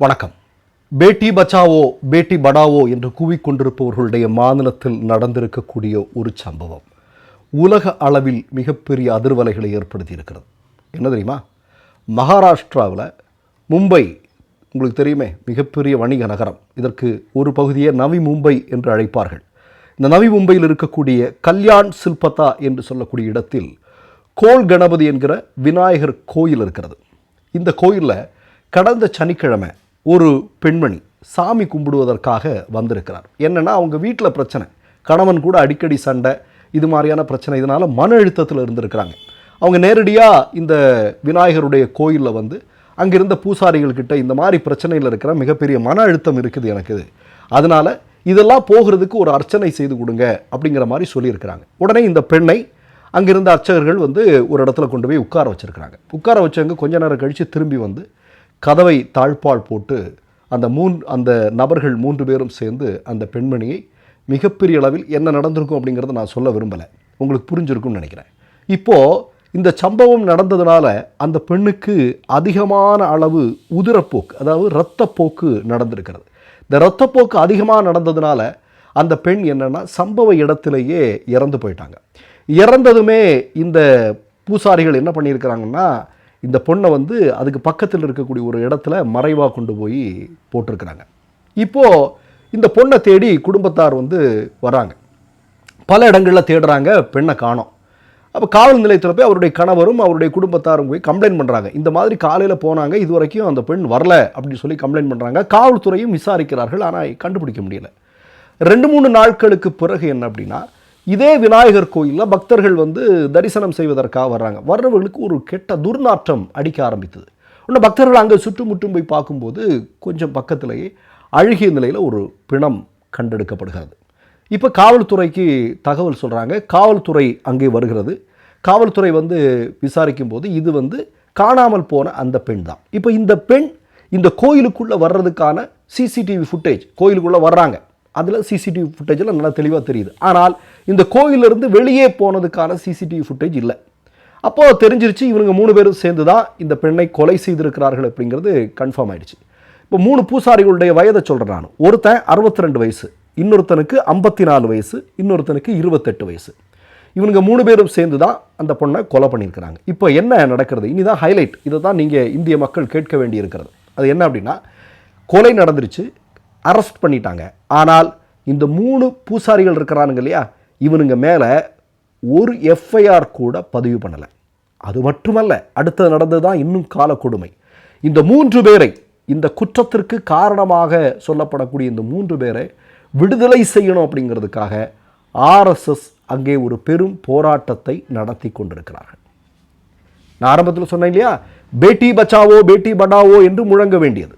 வணக்கம். பேட்டி பச்சாவோ பேட்டி படாவோ என்று கூவிக்கொண்டிருப்பவர்களுடைய மாநிலத்தில் நடந்திருக்கக்கூடிய ஒரு சம்பவம் உலக அளவில் மிகப்பெரிய அதிர்வலைகளை ஏற்படுத்தி இருக்கிறது என்ன தெரியுமா? மகாராஷ்டிராவில் மும்பை உங்களுக்கு தெரியுமே மிகப்பெரிய வணிக நகரம். இதற்கு ஒரு பகுதியை நவி மும்பை என்று அழைப்பார்கள். இந்த நவி மும்பையில் இருக்கக்கூடிய கல்யாண் சில்பத்தா என்று சொல்லக்கூடிய இடத்தில் கோல் கணபதி என்கிற விநாயகர் கோயில் இருக்கிறது. இந்த கோயிலில் கடந்த சனிக்கிழமை ஒரு பெண்மணி சாமி கும்பிடுவதற்காக வந்திருக்கிறார். என்னென்னா அவங்க வீட்டில் பிரச்சனை. கணவன் கூட அடிக்கடி சண்டை இது மாதிரியான பிரச்சனை. இதனால் மன அழுத்தத்தில் இருந்திருக்கிறாங்க. அவங்க நேரடியாக இந்த விநாயகருடைய கோயிலில் வந்து அங்கிருந்த பூசாரிகள் கிட்ட இந்த மாதிரி பிரச்சனையில் இருக்கிற மிகப்பெரிய மன அழுத்தம் இருக்குது எனக்கு. இது அதனால் இதெல்லாம் போகிறதுக்கு ஒரு அர்ச்சனை செய்து கொடுங்க அப்படிங்கிற மாதிரி சொல்லியிருக்கிறாங்க. உடனே இந்த பெண்ணை அங்கிருந்த அர்ச்சகர்கள் வந்து ஒரு இடத்துல கொண்டு போய் உட்கார வச்சுருக்கிறாங்க. உட்கார வச்சவங்க கொஞ்ச நேரம் கழித்து திரும்பி வந்து கதவை தாழ்பால் போட்டு அந்த மூன் அந்த நபர்கள் மூன்று பேரும் சேர்ந்து அந்த பெண்மணியை மிகப்பெரிய அளவில் என்ன நடந்திருக்கும் அப்படிங்கிறத நான் சொல்ல விரும்பலை. உங்களுக்கு புரிஞ்சிருக்கும்னு நினைக்கிறேன். இப்போது இந்த சம்பவம் நடந்ததுனால அந்த பெண்ணுக்கு அதிகமான அளவு உதிரப்போக்கு அதாவது இரத்தப்போக்கு நடந்திருக்கிறது. இந்த இரத்தப்போக்கு அதிகமாக நடந்ததுனால அந்த பெண் என்னென்னா சம்பவ இடத்திலேயே இறந்து போயிட்டாங்க. இறந்ததுமே இந்த பூசாரிகள் என்ன பண்ணியிருக்கிறாங்கன்னா இந்த பொண்ணை வந்து அதுக்கு பக்கத்தில் இருக்கக்கூடிய ஒரு இடத்துல மறைவாக கொண்டு போய் போட்டிருக்கிறாங்க. இப்போது இந்த பொண்ணை தேடி குடும்பத்தார் வந்து வராங்க. பல இடங்களில் தேடுறாங்க பெண்ணை காணோம். அப்போ காவல் நிலையத்தில் போய் அவருடைய கணவரும் அவருடைய குடும்பத்தாரும் போய் கம்ப்ளைண்ட் பண்ணுறாங்க இந்த மாதிரி காலையில் போனாங்க இது வரைக்கும் அந்த பெண் வரல அப்படின்னு சொல்லி கம்ப்ளைண்ட் பண்ணுறாங்க காவல்துறையும் விசாரிக்கிறார்கள் ஆனால் கண்டுபிடிக்க முடியலை. ரெண்டு மூணு நாட்களுக்கு பிறகு என்ன அப்படின்னா இதே விநாயகர் கோயிலில் பக்தர்கள் வந்து தரிசனம் செய்வதற்காக வர்றாங்க. வர்றவர்களுக்கு ஒரு கெட்ட துர்நாற்றம் அடிக்க ஆரம்பித்தது. இன்னும் பக்தர்கள் அங்கே சுற்றுமுற்றும் போய் பார்க்கும்போது கொஞ்சம் பக்கத்திலேயே அழுகிய நிலையில் ஒரு பிணம் கண்டெடுக்கப்படுகிறது. இப்போ காவல்துறைக்கு தகவல் சொல்கிறாங்க காவல்துறை அங்கே வருகிறது. காவல்துறை வந்து விசாரிக்கும் போது இது வந்து காணாமல் போன அந்த பெண் தான். இப்போ இந்த பெண் இந்த கோயிலுக்குள்ளே வர்றதுக்கான சிசிடிவி ஃபுட்டேஜ் கோயிலுக்குள்ளே வர்றாங்க. அதில் சிசிடிவி ஃபுட்டேஜில் நல்லா தெளிவாக தெரியுது. ஆனால் இந்த கோயிலிருந்து வெளியே போனதுக்கான சிசிடிவி ஃபுட்டேஜ் இல்லை. அப்போது தெரிஞ்சிருச்சு இவங்க மூணு பேரும் சேர்ந்து தான் இந்த பெண்ணை கொலை செய்திருக்கிறார்கள் அப்படிங்கிறது கன்ஃபார்ம் ஆயிடுச்சு. இப்போ மூணு பூசாரிகளுடைய வயதை சொல்கிறேன் நான். ஒருத்தன் அறுபத்தி ரெண்டு வயசு இன்னொருத்தனுக்கு ஐம்பத்தி நாலு வயசு இன்னொருத்தனுக்கு இருபத்தெட்டு வயசு. இவனுங்க மூணு பேரும் சேர்ந்து தான் அந்த பொண்ணை கொலை பண்ணியிருக்கிறாங்க. இப்போ என்ன நடக்கிறது? இனிதான் ஹைலைட் இதை தான் நீங்கள் இந்திய மக்கள் கேட்க வேண்டி இருக்கிறது அது என்ன அப்படின்னா கொலை நடந்துருச்சு. அரெஸ்ட் பண்ணிட்டாங்க. ஆனால் இந்த மூணு பூசாரிகள் இருக்கிறானுங்க இல்லையா இவனுங்க மேலே ஒரு எஃப்ஐஆர் கூட பதிவு பண்ணலை. அது மட்டுமல்ல அடுத்தது நடந்தது தான் இன்னும் கால கொடுமை இந்த மூன்று பேரை இந்த குற்றத்திற்கு காரணமாக சொல்லப்படக்கூடிய இந்த மூன்று பேரை விடுதலை செய்யணும் அப்படிங்கிறதுக்காக ஆர்எஸ்எஸ் அங்கே ஒரு பெரும் போராட்டத்தை நடத்தி கொண்டிருக்கிறார்கள். நான் ஆரம்பத்தில் சொன்னேன் இல்லையா பேட்டி பச்சாவோ பேட்டி படாவோ என்று முழங்க வேண்டியது.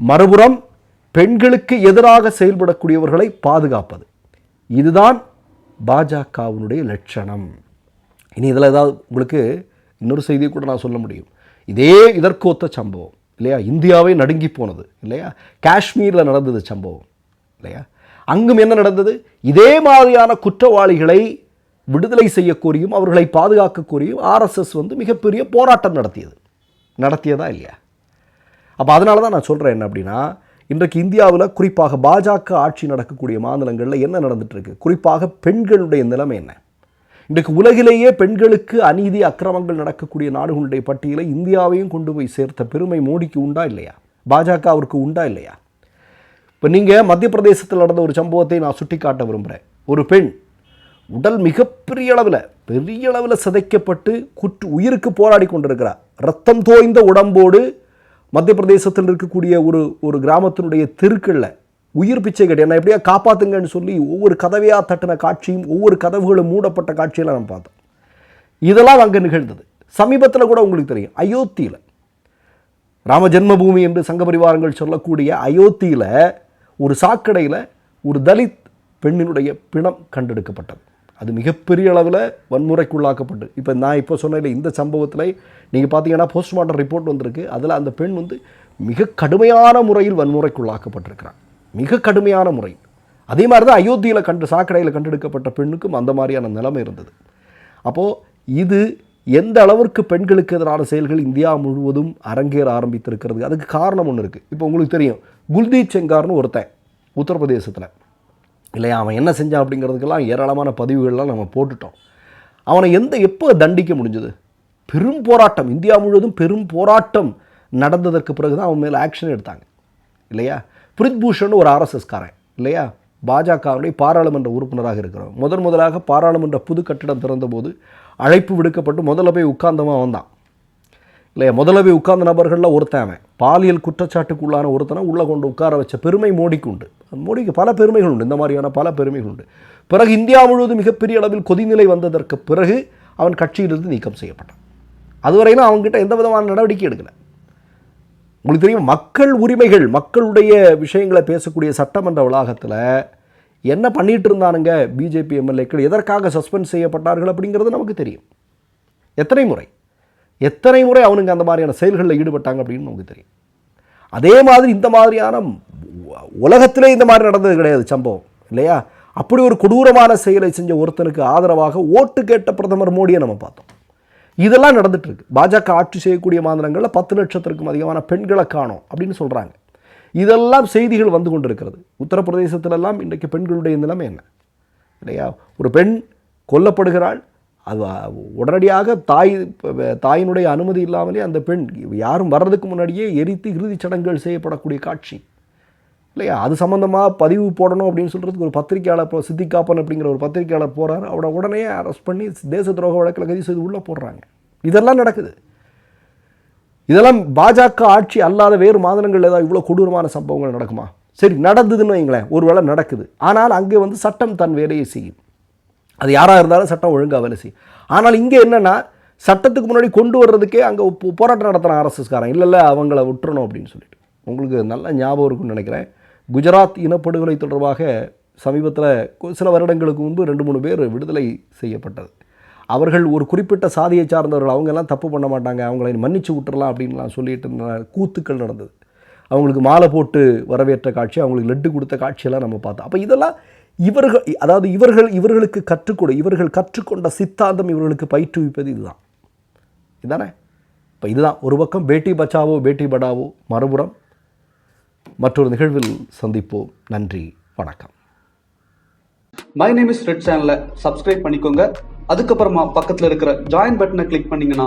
மறுபுறம் பெண்களுக்கு எதிராக செயல்படக்கூடியவர்களை பாதுகாப்பது. இதுதான் பாஜகவினுடைய லட்சணம். இனி இதில் ஏதாவது உங்களுக்கு இன்னொரு செய்தியை கூட நான் சொல்ல முடியும். இதே இதற்கொத்த சம்பவம் இல்லையா? இந்தியாவே நடுங்கி போனது இல்லையா? காஷ்மீரில் நடந்தது சம்பவம் இல்லையா? அங்கும் என்ன நடந்தது? இதே மாதிரியான குற்றவாளிகளை விடுதலை செய்ய கோரியும் அவர்களை பாதுகாக்க கோரியும் ஆர்எஸ்எஸ் வந்து மிகப்பெரிய போராட்டம் நடத்தியது. நடத்தியதா இல்லையா? அப்போ அதனால தான் நான் சொல்கிறேன் என்ன அப்படின்னா இன்றைக்கு இந்தியாவில் குறிப்பாக பாஜக ஆட்சி நடக்கக்கூடிய மாநிலங்களில் என்ன நடந்துகிட்ருக்கு குறிப்பாக பெண்களுடைய நிலைமை என்ன? இன்றைக்கு உலகிலேயே பெண்களுக்கு அநீதி அக்கிரமங்கள் நடக்கக்கூடிய நாடுகளுடைய பட்டியலை இந்தியாவையும் கொண்டு போய் சேர்த்த பெருமை மோடிக்கு உண்டா இல்லையா? பாஜக அவருக்கு உண்டா இல்லையா? இப்போ நீங்கள் மத்திய பிரதேசத்தில் நடந்த ஒரு சம்பவத்தை நான் சுட்டிக்காட்ட விரும்புகிறேன் ஒரு பெண் உடல் மிகப்பெரிய அளவில் பெரிய அளவில் சிதைக்கப்பட்டு குற்று உயிருக்கு போராடி கொண்டிருக்கிறார். ரத்தம் தோய்ந்த உடம்போடு மத்திய பிரதேசத்தில் இருக்கக்கூடிய ஒரு ஒரு கிராமத்தினுடைய தெருக்களில் உயிர் பிச்சை கட்டி என்ன எப்படியா காப்பாத்துங்கன்னு சொல்லி ஒவ்வொரு கதவையாக தட்டின காட்சியும் ஒவ்வொரு கதவுகளும் மூடப்பட்ட காட்சியெல்லாம் நம்ம பார்த்தோம் இதெல்லாம் அங்கே நிகழ்ந்தது. சமீபத்தில் கூட உங்களுக்கு தெரியும். அயோத்தியில். ராம ஜென்மபூமி என்று சங்க பரிவாரங்கள் சொல்லக்கூடிய அயோத்தியில் ஒரு சாக்கடையில் ஒரு தலித் பெண்ணினுடைய பிணம் கண்டெடுக்கப்பட்டது. அது மிகப்பெரிய அளவில் வன்முறைக்குள்ளாக்கப்பட்டு. இப்போ நான் இப்போ சொன்னதில் இந்த சம்பவத்தில் நீங்கள் பார்த்தீங்கன்னா போஸ்ட்மார்ட்டம் ரிப்போர்ட் வந்திருக்கு. அதில் அந்த பெண் வந்து மிக கடுமையான முறையில் வன்முறைக்குள்ளாக்கப்பட்டிருக்கிறார் மிக கடுமையான முறை. அதே மாதிரி தான் அயோத்தியில் கண்டு சாக்கடையில் கண்டெடுக்கப்பட்ட பெண்ணுக்கும் அந்த மாதிரியான நிலைமை இருந்தது. அப்போது இது எந்த அளவிற்கு பெண்களுக்கு எதிரான செயல்கள் இந்தியா முழுவதும் அரங்கேற ஆரம்பித்திருக்கிறது? அதுக்கு காரணம் ஒன்று இருக்குது இப்போ உங்களுக்கு தெரியும் குல்தீப் செங்கார்னு ஒருத்தன் உத்தரப்பிரதேசத்தில். இல்லையா? அவன் என்ன செஞ்சான் அப்படிங்கிறதுக்கெல்லாம் ஏராளமான பதிவுகள்லாம் நம்ம போட்டுட்டோம். அவனை எந்த எப்போ தண்டிக்க முடிஞ்சது? பெரும் போராட்டம். இந்தியா முழுவதும் பெரும் போராட்டம் நடந்ததற்கு பிறகு தான் அவன் மேலே ஆக்ஷன் எடுத்தாங்க. இல்லையா? பிரித்பூஷன் ஒரு ஆர்எஸ்எஸ்காரன் இல்லையா? பாஜகவுடைய பாராளுமன்ற உறுப்பினராக இருக்கிறோம் முதன் முதலாக பாராளுமன்ற புது கட்டிடம் திறந்தபோது அழைப்பு விடுக்கப்பட்டு முதல்ல போய் உட்கார்ந்தவன் வந்தான் இல்லையா? முதல்ல போய் உட்கார்ந்த நபர்களில் ஒருத்தன் அவன். பாலியல் குற்றச்சாட்டுக்குள்ளான ஒருத்தனை உள்ளே கொண்டு உட்கார வச்ச பெருமை மோடிக்கு உண்டு. மோடிக்கு பல பெருமைகள் உண்டு இந்த மாதிரியான பல பெருமைகள் உண்டு பிறகு இந்தியா முழுவதும் மிகப்பெரிய அளவில் கொதிநிலை வந்ததற்கு பிறகு அவன் கட்சியிலிருந்து நீக்கம் செய்யப்பட்டான். அதுவரையிலும் அவங்ககிட்ட எந்த விதமான நடவடிக்கை எடுக்கலை. உங்களுக்கு தெரியும் மக்கள் உரிமைகள் மக்களுடைய விஷயங்களை பேசக்கூடிய சட்டமன்ற வளாகத்தில் என்ன பண்ணிகிட்டு இருந்தானுங்க பிஜேபி எம்எல்ஏக்கள்? எதற்காக சஸ்பெண்ட் செய்யப்பட்டார்கள் அப்படிங்கிறது நமக்கு தெரியும். எத்தனை முறை? எத்தனை முறை அவனுங்க அந்த மாதிரியான செயல்களில் ஈடுபட்டாங்க அப்படின்னு நமக்கு தெரியும். அதே மாதிரி இந்த மாதிரியான உலகத்திலே இந்த மாதிரி நடந்தது கிடையாது சம்பவம். இல்லையா? அப்படி ஒரு கொடூரமான செயலை செஞ்ச ஒருத்தனுக்கு ஆதரவாக ஓட்டு கேட்ட பிரதமர் மோடியை நம்ம பார்த்தோம். இதெல்லாம் நடந்துட்டுருக்கு. பாஜக ஆட்சி செய்யக்கூடிய மாநிலங்களில் பத்து லட்சத்திற்கும் அதிகமான பெண்களை காணோம் அப்படின்னு சொல்கிறாங்க இதெல்லாம் செய்திகள் வந்து கொண்டிருக்கிறது. உத்தரப்பிரதேசத்திலெல்லாம் இன்றைக்கு பெண்களுடைய நிலைமை என்ன? இல்லையா? ஒரு பெண் கொல்லப்படுகிறாள் அது உடனடியாக தாய் தாயினுடைய அனுமதி இல்லாமலே அந்த பெண் யாரும் வர்றதுக்கு முன்னாடியே எரித்து இறுதிச் சடங்குகள் செய்யப்படக்கூடிய காட்சி. இல்லையா? அது சம்மந்தமாக பதிவு போடணும் அப்படின்னு சொல்கிறதுக்கு ஒரு பத்திரிக்கையாளர் இப்போ சித்திகாப்பன் அப்படிங்கிற ஒரு பத்திரிக்கையாளர் போகிறார் அவரை உடனே அரெஸ்ட் பண்ணி தேச துரோக வழக்கில் கைது செய்து உள்ளே போடுறாங்க. இதெல்லாம் நடக்குது. இதெல்லாம் பாஜக ஆட்சி அல்லாத வேறு மாநிலங்களில் ஏதாவது இவ்வளோ கொடூரமான சம்பவங்கள் நடக்குமா? சரி நடந்ததுன்னு வைங்களேன். ஒருவேளை நடக்குது. ஆனால் அங்கே வந்து சட்டம் தன் வேலையை செய்யும். அது யாராக இருந்தாலும் சட்டம் ஒழுங்காக வேலை செய்யும். ஆனால் இங்கே என்னென்னா சட்டத்துக்கு முன்னாடி கொண்டு வர்றதுக்கே அங்கே போராட்டம் நடத்துகிற ஆர்எஸ்எஸ்காரன் இல்லை இல்லை அவங்கள விட்டுறணும் அப்படின்னு சொல்லிட்டு. உங்களுக்கு நல்ல ஞாபகம் இருக்குன்னு நினைக்கிறேன். குஜராத் இனப்படுகொலை தொடர்பாக சமீபத்தில் சில வருடங்களுக்கு முன்பு ரெண்டு மூணு பேர் விடுதலை செய்யப்பட்டது. அவர்கள் ஒரு குறிப்பிட்ட சாதியை சார்ந்தவர்கள் அவங்கெல்லாம் தப்பு பண்ண மாட்டாங்க அவங்களை மன்னிச்சு விட்டுறலாம் அப்படின்லாம் சொல்லிட்டு இருந்த கூத்துக்கள் நடந்தது. அவங்களுக்கு மாலை போட்டு வரவேற்ற காட்சி அவங்களுக்கு லட்டு கொடுத்த காட்சியெல்லாம் நம்ம பார்த்தோம். அப்போ இதெல்லாம் இவர்கள் அதாவது இவர்கள் இவர்களுக்கு கற்றுக்கொடு இவர்கள் கற்றுக்கொண்ட சித்தாந்தம் இவர்களுக்கு பயிற்றுவிப்பது இதுதான். இதுதானே இப்போ இதுதான். ஒரு பக்கம் பேட்டி பச்சாவோ பேட்டி படாவோ மறுபுறம் மற்றொரு நிகழ்வில் சந்திப்போம். நன்றி வணக்கம். மை நேம் இஸ் ரெட் சேனலை சப்ஸ்கிரைப் பண்ணிக்கோங்க. அதுக்கப்புறமா பக்கத்தில் இருக்கிற ஜாயின் பட்டனை கிளிக் பண்ணிங்கன்னா